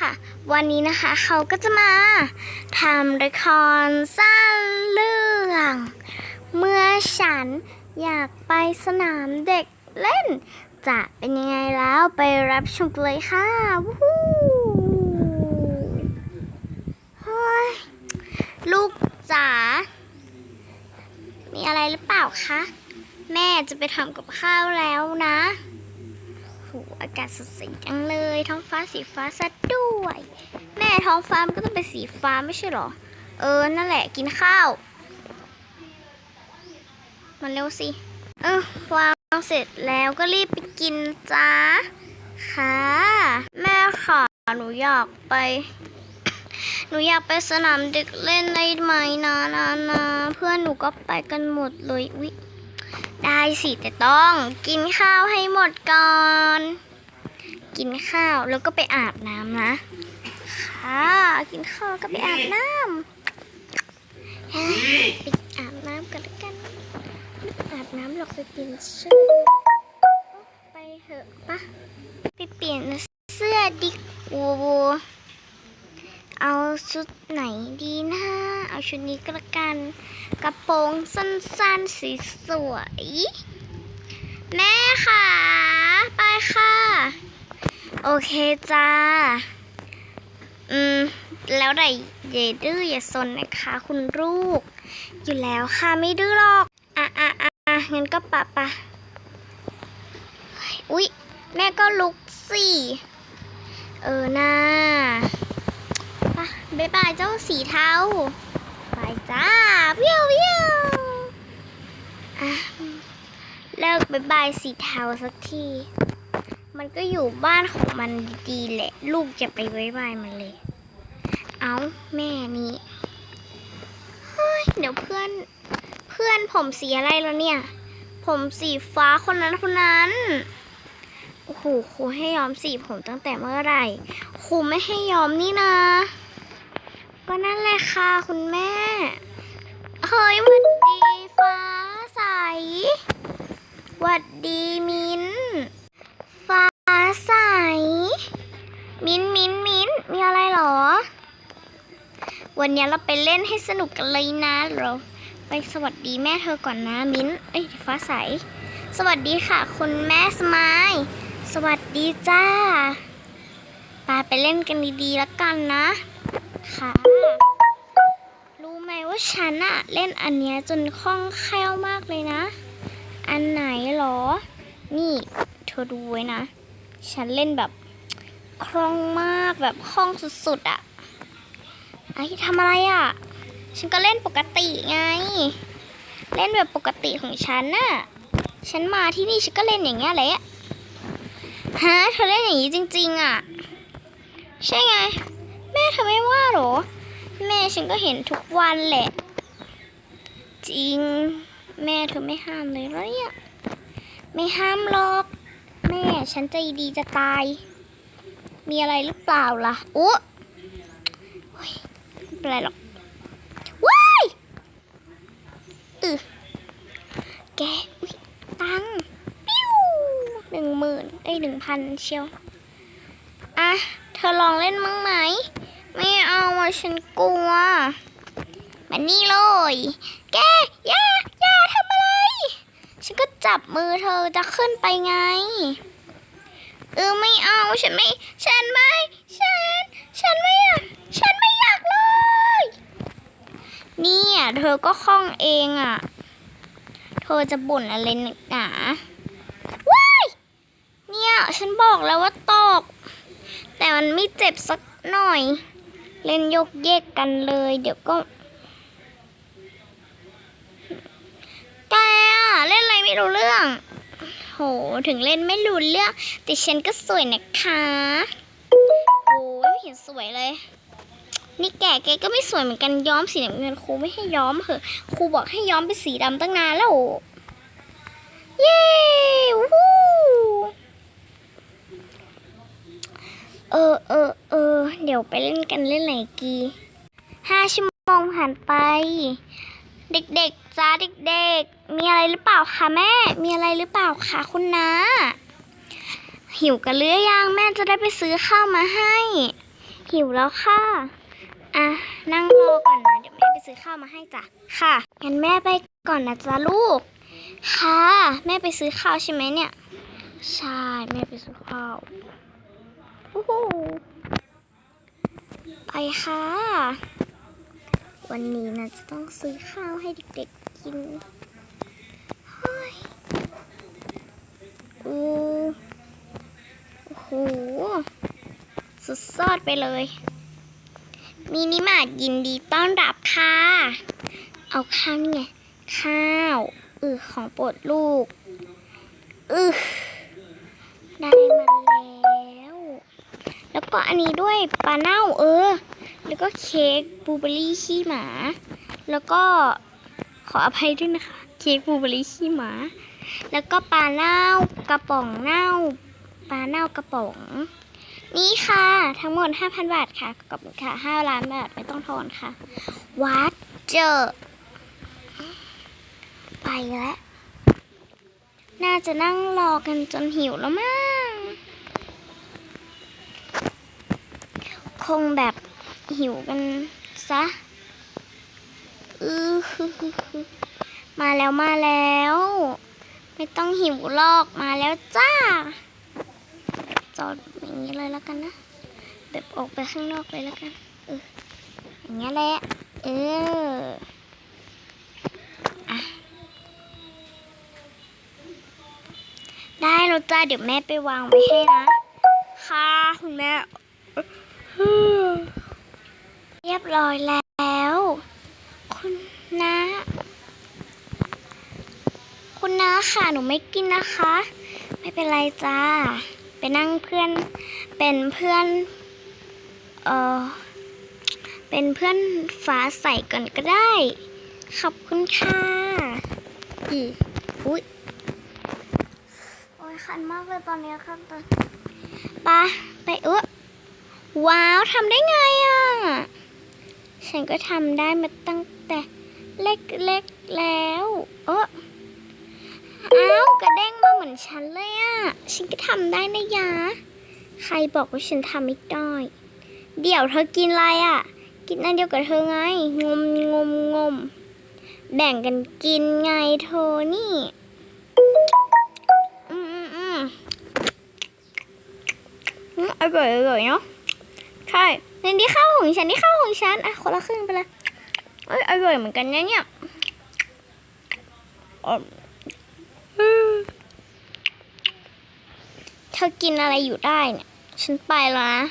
ค่ะ วันนี้นะคะเขาก็จะมาทำละครสั้นเรื่อง เมื่อฉันอยากไปสนามเด็กเล่น จะเป็นยังไงแล้วไปรับชมกันเลยค่ะวู้ฮู้เฮ้ยลูกจ๋ามีอะไรหรือเปล่าคะ แม่จะไปทำกับข้าวแล้วนะากาศสดใสจังเลย ท้องฟ้าสีฟ้าซะด้วย แม่ท้องฟ้ามันก็ต้องเป็นสีฟ้าไม่ใช่เหรอ เออ นั่นแหละกินข้าว มันเร็วสิ เออวางเสร็จแล้วก็รีบไปกินจ้า ค่ะ แม่ค่ะหนูอยากไป หนูอยากไปสนามเด็กเล่นได้ไหมนะนะนะเพื่อนหนูก็ไปกันหมดเลยอุ๊ยได้สิแต่ต้องกินข้าวให้หมดก่อน กินข้าวแล้วก็ไปอาบน้ำนะ ค่ะ กินข้าวแล้วก็ไปอาบน้ำไปอาบน้ำกันแล้วกัน อาบน้ำหรอกไปเปลี่ยนเสื้อไปเถอะปะไปเปลี่ยนเสื้อดีกว่าเอาชุดไหนดีนะเอาชุดนี้ก็แล้วกัน กระโปรงสั้นๆสีสวยแม่ค่ะ ไปค่ะ โอเคจ้า อืม แล้วไหนเยดื้ออย่าซนนะคะ คุณลูก อยู่แล้วค่ะไม่ดื้อหรอก อะอะอะงั้นก็ปะปะอุ๊ย แม่ก็ลุกสิ เออน่าปะบ๊ายบายเจ้าสีเทาไปจ้าเพียวเพียวอะเลิกบายบายสีเทาสักที มันก็อยู่บ้านของมันดีแหละ ลูกจะไปบายบายมันเลย เอาแม่นี่เฮ้ยเดี๋ยวเพื่อนเพื่อนผมสีอะไรแล้วเนี่ย ผมสีฟ้าคนนั้นคนนั้นโอ้โหครูให้ย้อมสีผมตั้งแต่เมื่อไหร่ครูไม่ให้ย้อมนี่นะก็นั่นแหละค่ะคุณแม่ เฮ้ยหวัดดีฟ้าใสหวัดดีมินฟ้าใส มิ้นมิ้นมิ้นมีอะไรเหรอ วันนี้เราไปเล่นให้สนุกกันเลยนะเราไปสวัสดีแม่เธอก่อนนะมิ้นเอ้ยฟ้าใส สวัสดีค่ะ คุณแม่สมายสวัสดีจ้าปาไปเล่นกันดีๆแล้วกันนะ ค่ะ รู้ไหมว่าฉันอะเล่นอันเนี้ยจนคล่องแคล่วมากเลยนะ อันไหนหรอ นี่เธอดูไว้นะ ฉันเล่นแบบ คล่องมากแบบคล่องสุดๆอะไอ้ทำอะไรอะฉันก็เล่นปกติไง เล่นแบบปกติของฉันน่ะ ฉันมาที่นี่ฉันก็เล่นอย่างเงี้ยแหละฮะเธอเล่นอย่างนี้จริง ๆอะใช่ไง แม่เธอไม่ว่าหรอ แม่ฉันก็เห็นทุกวันแหละ จริง แม่เธอไม่ห้ามเลยเหรอเนี่ยไม่ห้ามหรอก แม่ฉันใจดีจะตาย มีอะไรหรือเปล่าล่ะอุ๊โอ๊ยไม่เป็นไรหรอกว้ายอือแกตังปิ้วหนึ่งหมื่นเอ้ยหนึ่งพันเชียว อะ เธอลองเล่นมั้งไหม ไม่เอาอะฉันกลัวมานี่เลย แกอย่าอย่าทำอะไร ฉันก็จับมือเธอจะขึ้นไปไง เออไม่เอาฉันไม่ ฉันไม่ ฉัน ฉันไม่อยากฉันไม่อยากเลยเนี่ยเธอก็คล่องเองอะ เธอจะบ่นอะไรนักหนาว้ายเนี่ยฉันบอกแล้วว่าตก แต่มันไม่เจ็บสักหน่อย เล่นยกเยกกันเลย เดี๋ยวก็แกเล่นอะไรไม่รู้เรื่อง ห ถึงเล่นไม่รู้เรื่อง แต่ฉันก็สวยนะคะ โอ้ยไม่เห็นสวยเลย นี่แก่แกก็ไม่สวยเหมือนกันย้อมสีน้ำเงินครูไม่ให้ย้อมเหอะครูบอกให้ย้อมเป็นสีดำตั้งนานแล้วเย้วู้เออเออเออเดี๋ยวไปเล่นกันเล่นไหนกีห้าชั่วโมงผ่านไป เด็กๆจ้าเด็กๆ มีอะไรหรือเปล่าคะแม่ มีอะไรหรือเปล่าคะคุณน้า หิวกันหรือยังแม่จะได้ไปซื้อข้าวมาให้ หิวแล้วค่ะอะนั่งรอก่อนนะเดี๋ยวแม่ไปซื้อข้าวมาให้จ้ะค่ะงั้นแม่ไปก่อนนะจ๊ะลูก ค่ะ แม่ไปซื้อข้าวใช่ไหมเนี่ย ใช่แม่ไปซื้อข้าวโอ้โหไปค่ะ วันนี้นะจะต้องซื้อข้าวให้เด็กๆกินโอ้โห สุดซอดไปเลย มินิมาร์ทยินดีต้อนรับค่ะ เอาข้าวนี่ไง ข้าวเออของโปรดลูกเออได้มาแล้ว แล้วก็อันนี้ด้วยปลาเน่าเออ แล้วก็เค้กบลูเบอรี่ขี้หมา แล้วก็ขออภัยด้วยนะคะ เค้กบลูเบอร์รี่ขี้หมา แล้วก็ปลาเน่ากระป๋องเน่า ปลาเน่ากระป๋อง นี่ค่ะ ทั้งหมด 5,000 บาทค่ะขอบคุณค่ะ 5 ล้านบาทไม่ต้องทอนค่ะ วัดเจอ ไปแล้ว น่าจะนั่งรอกันจนหิวแล้วมั้งคงแบบ หิวกันซะอือมาแล้วมาแล้ว ไม่ต้องหิวลอกมาแล้วจ้า จอดอย่างนี้เลยแล้วกันนะ แบบออกไปข้างนอกเลยแล้วกันเอออย่างเงี้ยแหละเอออะได้แล้วจ้าเดี๋ยวแม่ไปวางไว้ให้นะ ค่ะคุณแม่ ยบร้อยแล้ว คุณน้าคุณน้าค่ะ หนูไม่กินนะคะ ไม่เป็นไรจ้า ไปนั่งเพื่อน เป็นเพื่อน เออเป็นเพื่อนฟ้าใสก่อนก็ได้ ขอบคุณค่ะอีอุ้ยโอ้ยคันมากเลยตอนนี้ครับตอนไปะไปเออว้าวทำได้ไงอะ ฉันก็ทำได้มาตั้งแต่เล็กๆแล้วเอออ้าวกระเด้งมาเหมือนฉันเลยอะฉันก็ทำได้นะยะ ใครบอกว่าฉันทำไม่ได้ เดี๋ยวเธอกินอะไรอะกินอันเดียวกับเธอไง งมงมงม แบ่งกันกินไงเธอนี่อืมอืมอืมอืมอร่อยอร่อยเนาะ ใช่ในนี้ข้าวของฉันนี่ข้าวของฉันอะคนละครึ่งไปเลยเอ้ยอร่อยเหมือนกันนะเนี่ยอะอืมเธอกินอะไรอยู่ได้เนี่ย ฉันไปแล้วนะ